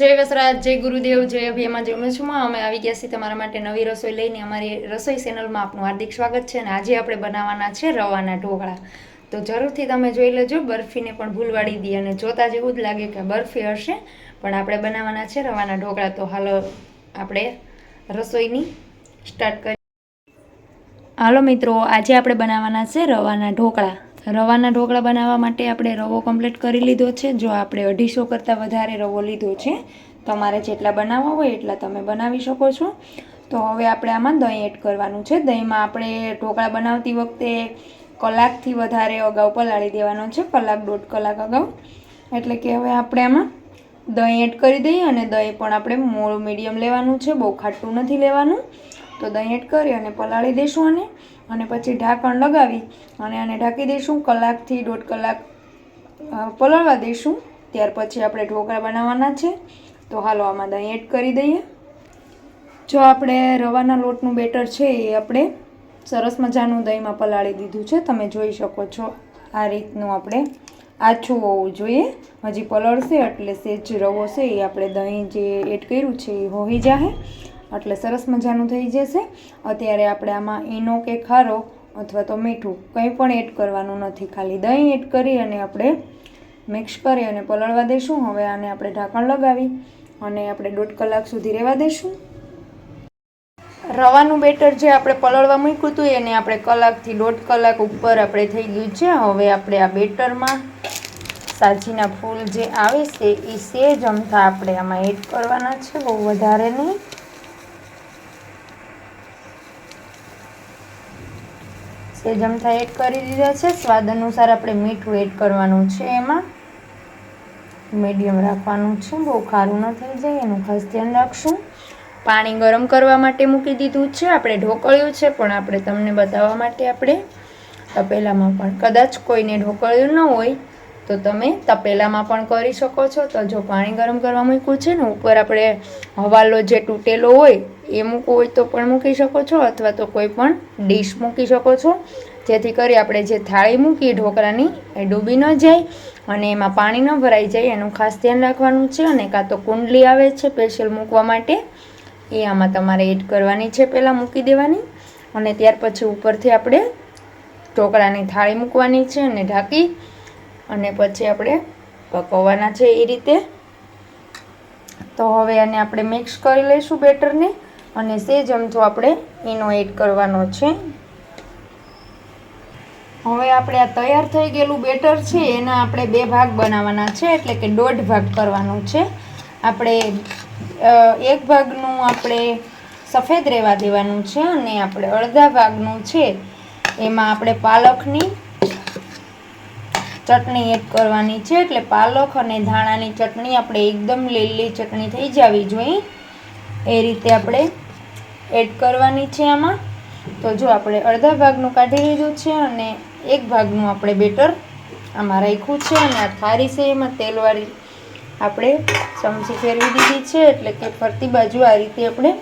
જય વસરાજ, જય ગુરુદેવ, જય અભિયામાં જે છું અમે આવી ગયા છીએ તમારા માટે નવી રસોઈ લઈને. અમારી રસોઈ ચેનલમાં આપનું હાર્દિક સ્વાગત છે અને આજે આપણે બનાવવાના છે રવાના ઢોકળા. તો જરૂરથી તમે જોઈ લેજો, બરફીને પણ ભૂલવાડી દઈએ અને જોતા જેવું જ લાગે કે બરફી હશે. પણ આપણે બનાવવાના છે રવાના ઢોકળા. તો હાલો આપણે રસોઈની સ્ટાર્ટ કરી હાલો મિત્રો, આજે આપણે બનાવવાના છે રવાના ઢોકળા. રવાના ઢોકળા બનાવવા માટે આપણે રવો કમ્પ્લીટ કરી લીધો છે. જો આપણે અઢીસો કરતાં વધારે રવો લીધો છે તમારે જેટલા બનાવવા હોય એટલા તમે બનાવી શકો છો. તો હવે આપણે આમાં દહીં એડ કરવાનું છે. દહીંમાં આપણે ઢોકળા બનાવતી વખતે કલાકથી વધારે અગાઉ પલાળી દેવાનો છે, કલાક દોઢ કલાક અગાઉ. એટલે કે હવે આપણે આમાં દહીં એડ કરી દઈએ અને દહીં પણ આપણે મોળું મીડિયમ લેવાનું છે, બહુ ખાટું નથી લેવાનું. તો દહીં એડ કરી અને પલાળી દઈશું આને. અને પછી ઢાંકણ લગાવી અને આને ઢાંકી દઈશું કલાકથી દોઢ કલાક પલળવા દઈશું. ત્યાર પછી આપણે ઢોકળા બનાવવાના છે. તો હાલો આમાં દહીં એડ કરી દઈએ. જો આપણે રવાના લોટનું બેટર છે એ આપણે સરસ મજાનું દહીંમાં પલાળી દીધું છે. તમે જોઈ શકો છો આ રીતનું આપણે આછું હોવું જોઈએ. હજી પલળશે એટલે સેજ રવો છે એ આપણે દહીં જે એડ કર્યું છે એ હોઈ જાહે. એટલે સરસ મજાનું થઈ જશે. અત્યારે આપણે આમાં ઈનો કે ખારો અથવા તો મીઠું કંઈ પણ એડ કરવાનું નથી. ખાલી દહીં એડ કરી અને આપણે મિક્સ કરી અને પલળવા દઈશું હવે આને આપણે ઢાંકણ લગાવી અને આપણે દોઢ કલાક સુધી રહેવા દઈશું રવાનું બેટર જે આપણે પલળવા મૂક્યું હતું એને આપણે કલાકથી દોઢ કલાક ઉપર આપણે થઈ ગયું છે. હવે આપણે આ બેટરમાં સાજીના ફૂલ જે આવે છે, એ સેજ અમથા આપણે આમાં એડ કરવાના છે. બહુ વધારે નહીં. સેજ અમથા એડ કરી દીધા છે. સ્વાદ અનુસાર આપણે મીઠું એડ કરવાનું છે એમાં. મીડિયમ રાખવાનું છે. બહુ ખારું ન થઈ જાય, એનું ખાસ ધ્યાન રાખશું. પાણી ગરમ કરવા માટે મૂકી દીધું છે. આપણે ઢોકળ્યું છે, પણ આપણે તમને બતાવવા માટે આપણે તપેલામાં પણ કદાચ કોઈને ઢોકળ્યું ન હોય. તો તમે તપેલામાં પણ કરી શકો છો. તો જો પાણી ગરમ કરવા મૂક્યું છે ને ઉપર આપણે હવાલો જે તૂટેલો હોય એ મૂકવું હોય તો પણ મૂકી શકો છો અથવા તો કોઈ પણ ડીશ મૂકી શકો છો. જેથી કરી આપણે જે થાળી મૂકીએ ઢોકળાની એ ડૂબી ન જાય અને એમાં પાણી ન ભરાઈ જાય. એનું ખાસ ધ્યાન રાખવાનું છે અને કાં તો કુંડલી આવે છે સ્પેશિયલ મૂકવા માટે. એ આમાં તમારે એડ કરવાની છે પહેલાં મૂકી દેવાની. અને ત્યાર પછી ઉપરથી આપણે ઢોકળાની થાળી મૂકવાની છે અને ઢાંકી અને પછી આપણે પકવવાના છે એ રીતે. તો હવે આને આપણે મિક્સ કરી લઈશું બેટરને અને સેજ અમથો આપણે એનો એડ કરવાનો છે. હવે આપણે આ તૈયાર થઈ ગયેલું બેટર છે, એના આપણે બે ભાગ બનાવવાના છે, એટલે કે દોઢ ભાગ કરવાનો છે. આપણે એક ભાગનું આપણે સફેદ રહેવા દેવાનું છે અને આપણે અડધા ભાગનું છે, એમાં આપણે પાલકની ચટણી એડ કરવાની છે એટલે પાલક અને ધાણાની ચટણી આપણે એકદમ લીલી ચટણી થઈ જવી જોઈએ. એ રીતે આપણે એડ કરવાની છે આમાં. તો જો આપણે અડધા ભાગનું કાઢી લીધું છે અને એક ભાગનું આપણે બેટર આમાં રાખ્યું છે અને આ થારી છે એમાં તેલવાળી આપણે ચમચી ફેરવી દીધી છે એટલે કે ફરતી બાજુ આ રીતે આપણે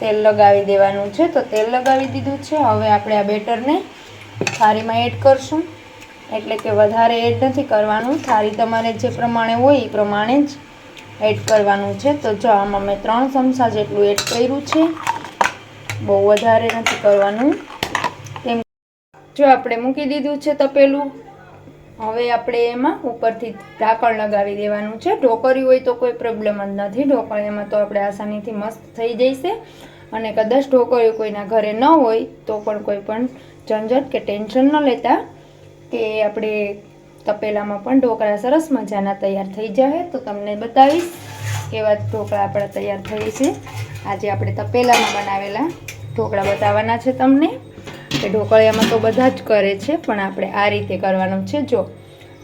તેલ લગાવી દેવાનું છે. તો તેલ લગાવી દીધું છે. હવે આપણે આ બેટરને થાળીમાં એડ કરશું. એટલે કે વધારે એડ નથી કરવાનું. થાળી તમારે જે પ્રમાણે હોય એ પ્રમાણે જ એડ કરવાનું છે. તો જો આમાં મેં ત્રણ ચમચા જેટલું એડ કર્યું છે. બહુ વધારે નથી કરવાનું. તેમ જો આપણે મૂકી દીધું છે તપેલું, હવે આપણે એમાં ઉપરથી ઢાંકણ લગાવી દેવાનું છે. ઢોકળી હોય તો કોઈ પ્રોબ્લેમ જ નથી. ઢોકળીમાં તો આપણે આસાનીથી મસ્ત થઈ જશે અને કદાચ ઢોકળી કોઈના ઘરે ન હોય તો પણ કોઈ પણ ઝંઝટ કે ટેન્શન ન લેતા કે આપણે તપેલામાં પણ ઢોકળા સરસ મજાના તૈયાર થઈ જાય તો તમને બતાવીશ કેવા ઢોકળા આપણા તૈયાર થઈ છે. આજે આપણે તપેલામાં બનાવેલા ઢોકળા બતાવવાના છે તમને. કે ઢોકળિયામાં તો બધા જ કરે છે, પણ આપણે આ રીતે કરવાનું છે. જો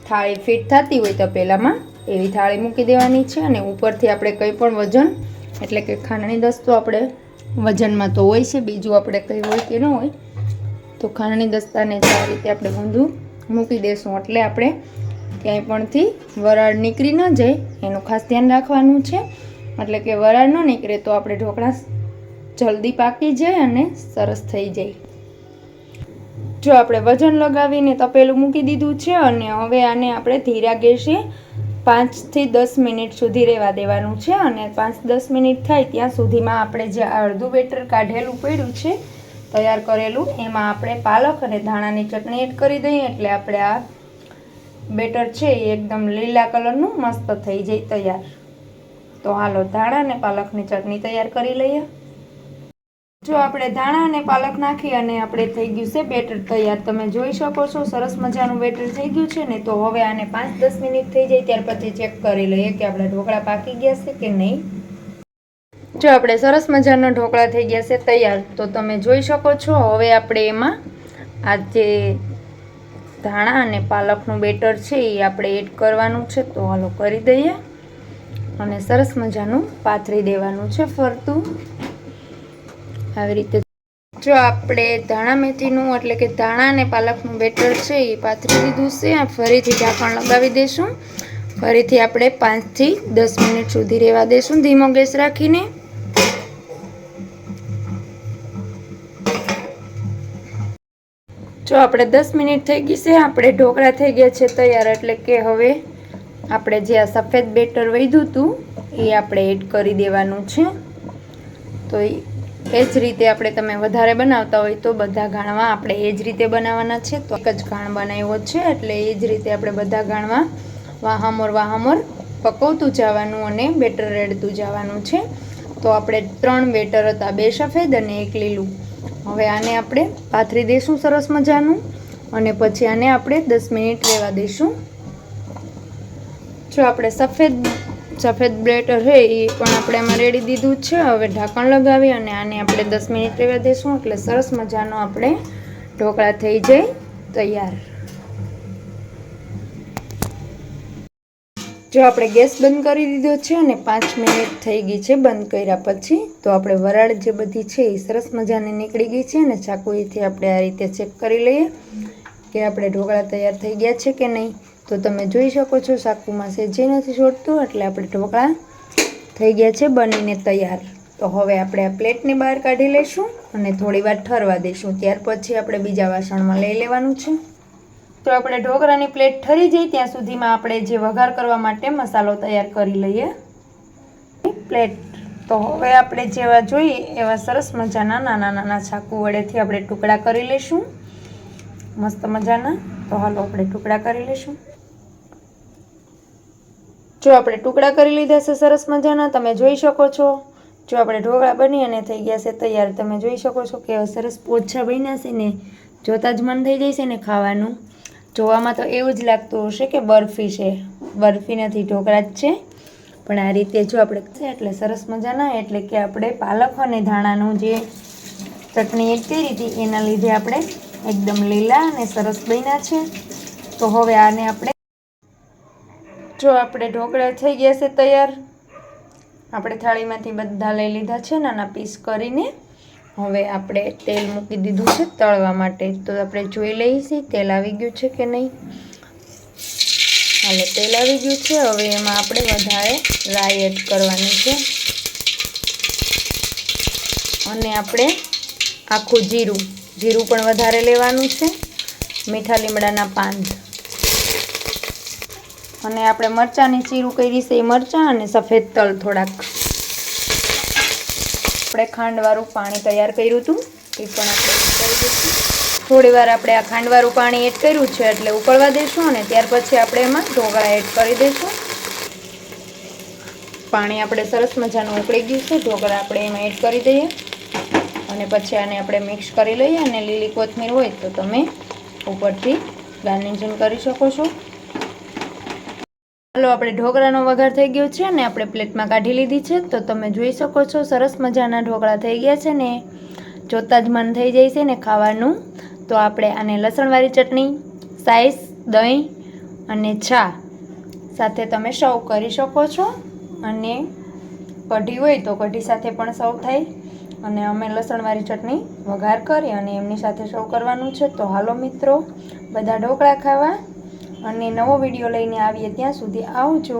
થાળી ફિટ થતી હોય તપેલામાં, એવી થાળી મૂકી દેવાની છે અને ઉપરથી આપણે કંઈ પણ વજન, એટલે કે ખાંડણી દસ્તો આપણે વજનમાં તો હોય છે, બીજું આપણે કંઈ હોય કે ન હોય, તો ખાંડણી દસ્તાને આ રીતે આપણે ઊંધું મૂકી દઈશું એટલે આપણે ક્યાંય પણથી વરાળ નીકળી ન જાય, એનું ખાસ ધ્યાન રાખવાનું છે. એટલે કે વરાળ ન નીકળે તો આપણે ઢોકળા જલ્દી પાકી જાય અને સરસ થઈ જાય. જો આપણે વજન લગાવીને તપેલું મૂકી દીધું છે અને હવે આને આપણે ધીરા ગેસે પાંચથી દસ મિનિટ સુધી રહેવા દેવાનું છે. અને પાંચ દસ મિનિટ થાય ત્યાં સુધીમાં આપણે જે અડધું બેટર કાઢેલું પડ્યું છે તૈયાર કરેલું. એમાં આપણે પાલક અને ધાણાની ચટણી એડ કરી દઈએ એટલે આપણે આ બેટર છે એ એકદમ લીલા કલરનું મસ્ત થઈ જાય તૈયાર. તો હાલો ધાણા અને પાલકની ચટણી તૈયાર કરી લઈએ. જો આપણે ધાણા અને પાલક નાખી અને આપણે થઈ ગયું છે બેટર તૈયાર. તમે જોઈ શકો છો સરસ મજાનું બેટર થઈ ગયું છે ને તો હવે આને પાંચ દસ મિનિટ થઈ જાય ત્યાર પછી ચેક કરી લઈએ કે આપણા ઢોકળા પાકી ગયા છે કે નહીં. જો આપણે સરસ મજાના ઢોકળા થઈ ગયા છે તૈયાર, તો તમે જોઈ શકો છો, હવે આપણે એમાં આ જે ધાણા અને પાલકનું બેટર છે એ આપણે એડ કરવાનું છે, તો હાલો કરી દઈએ. અને સરસ મજાનું પાથરી દેવાનું છે ફરતું. આવી રીતે જો આપણે ધાણા મેથીનું એટલે કે ધાણા અને પાલકનું બેટર છે એ પાથરી દીધું છે ફરીથી ઢાંકણ લગાવી દઈશું ફરીથી આપણે પાંચથી દસ મિનિટ સુધી રહેવા દઈશું ધીમો ગેસ રાખીને. જો આપણે દસ મિનિટ થઈ ગઈ છે, આપણે ઢોકળા થઈ ગયા છે તૈયાર, એટલે કે હવે આપણે જે આ સફેદ બેટર વધ્યું હતું, એ આપણે એડ કરી દેવાનું છે. તો એ જ રીતે આપણે તમે વધારે બનાવતા હોય તો બધા ગાણવા આપણે એ જ રીતે બનાવવાના છે. તો એક જ ગાણ બનાવ્યો છે, એટલે એ જ રીતે આપણે બધા ગાણવા વાહામોર વાહામોર પકવતું જવાનું અને બેટર રેડતું જવાનું છે. તો આપણે ત્રણ બેટર હતા, બે સફેદ અને એક લીલું. હવે આને આપણે પાથરી દઈશું સરસ મજાનું અને પછી આને આપણે દસ મિનિટ રહેવા દઈશું. જો આપણે સફેદ સફેદ બ્લેટર છે એ પણ આપણે એમાં રેડી દીધું છે. હવે ઢાંકણ લગાવી અને આને આપણે દસ મિનિટ રહેવા દઈશું એટલે સરસ મજાનો આપણે ઢોકળા થઈ જાય તૈયાર. જો આપણે ગેસ બંધ કરી દીધો છે અને પાંચ મિનિટ થઈ ગઈ છે બંધ કર્યા પછી, તો આપણે વરાળ જે બધી છે એ સરસ મજાની નીકળી ગઈ છે અને ચાકુએથી આપણે આ રીતે ચેક કરી લઈએ કે આપણે ઢોકળા તૈયાર થઈ ગયા છે કે નહીં. તો તમે જોઈ શકો છો ચાકુમાં સેજે નથી છોડતું, એટલે આપણે ઢોકળા થઈ ગયા છે બનીને તૈયાર. તો હવે આપણે આ પ્લેટને બહાર કાઢી લઈશું અને થોડી વાર ઠરવા દઈશું. ત્યાર પછી આપણે બીજા વાસણમાં લઈ લેવાનું છે. તો આપણે ઢોકળાની પ્લેટ ઠરી જાય ત્યાં સુધીમાં આપણે જે વઘાર કરવા માટે મસાલો તૈયાર કરી લઈએ. પ્લેટ તો હવે આપણે જેવા જોઈએ, એવા સરસ મજાના નાના નાના ચાકુ વડેથી આપણે ટુકડા કરી લઈશું. મસ્ત મજાના. તો હાલો આપણે ટુકડા કરી લઈશું. જો આપણે ટુકડા કરી લીધા છે સરસ મજાના, તમે જોઈ શકો છો. જો આપણે ઢોકળા બની અને થઈ ગયા છે તૈયાર, તમે જોઈ શકો છો કે સરસ પોછા બન્યા છે ને. જોતા જ મન થઈ જાય છે ને ખાવાનું. જોવામાં તો એવું જ લાગતું હશે કે બરફી છે. બરફી નથી, ઢોકળા જ છે. પણ આ રીતે જો આપણે એટલે સરસ મજાના એટલે કે આપણે પાલક અને ધાણાનું જે ચટણી એડ કરી હતી, એના લીધે આપણે એકદમ લીલા અને સરસ બન્યા છે. તો હવે આને આપણે જો આપણે ઢોકળા થઈ ગયા છે તૈયાર, આપણે થાળીમાંથી બધા લઈ લીધા છે, નાના પીસ કરીને. હવે આપણે તેલ મૂકી દીધું છે તળવા માટે. તો આપણે જોઈ લઈએ છીએ તેલ આવી ગયું છે કે નહીં? હાલો, તેલ આવી ગયું છે. હવે એમાં આપણે વધારે રાઈ એડ કરવાની છે. અને આપણે આખું જીરું જીરું પણ વધારે લેવાનું છે. મીઠા લીમડાના પાન અને આપણે મરચાંની ચીરું કરી છે એ મરચાં અને સફેદ તલ થોડાક. આપણે ખાંડવાળું પાણી તૈયાર કર્યું હતું, એ પણ આપણે કરી દઈશું થોડી વાર આપણે આ ખાંડવાળું પાણી એડ કર્યું છે એટલે ઉકળવા દઈશું અને ત્યાર પછી આપણે એમાં ઢોકળા એડ કરી દઈશું પાણી આપણે સરસ મજાનું ઉકળી ગયું છે, ઢોકળા આપણે એમાં એડ કરી દઈએ. અને પછી આને આપણે મિક્સ કરી લઈએ અને લીલી કોથમીર હોય તો તમે ઉપરથી ગાર્નિશિંગ કરી શકો છો. ચાલો આપણે ઢોકળાનો વઘાર થઈ ગયો છે અને આપણે પ્લેટમાં કાઢી લીધી છે. તો તમે જોઈ શકો છો, સરસ મજાના ઢોકળા થઈ ગયા છે ને. જોતાં જ મન થઈ જાય છે ને ખાવાનું. તો આપણે આને લસણવાળી ચટણી, સાઈસ, દહીં અને ચા સાથે તમે સર્વ કરી શકો છો. અને કઢી હોય તો કઢી સાથે પણ સર્વ થાય. અને અમે લસણવાળી ચટણી વઘાર કરી અને એમની સાથે સર્વ કરવાનું છે. તો હાલો મિત્રો, બધા ઢોકળા ખાવા. અને નવો વીડિયો લઈને આવીએ ત્યાં સુધી આવજો.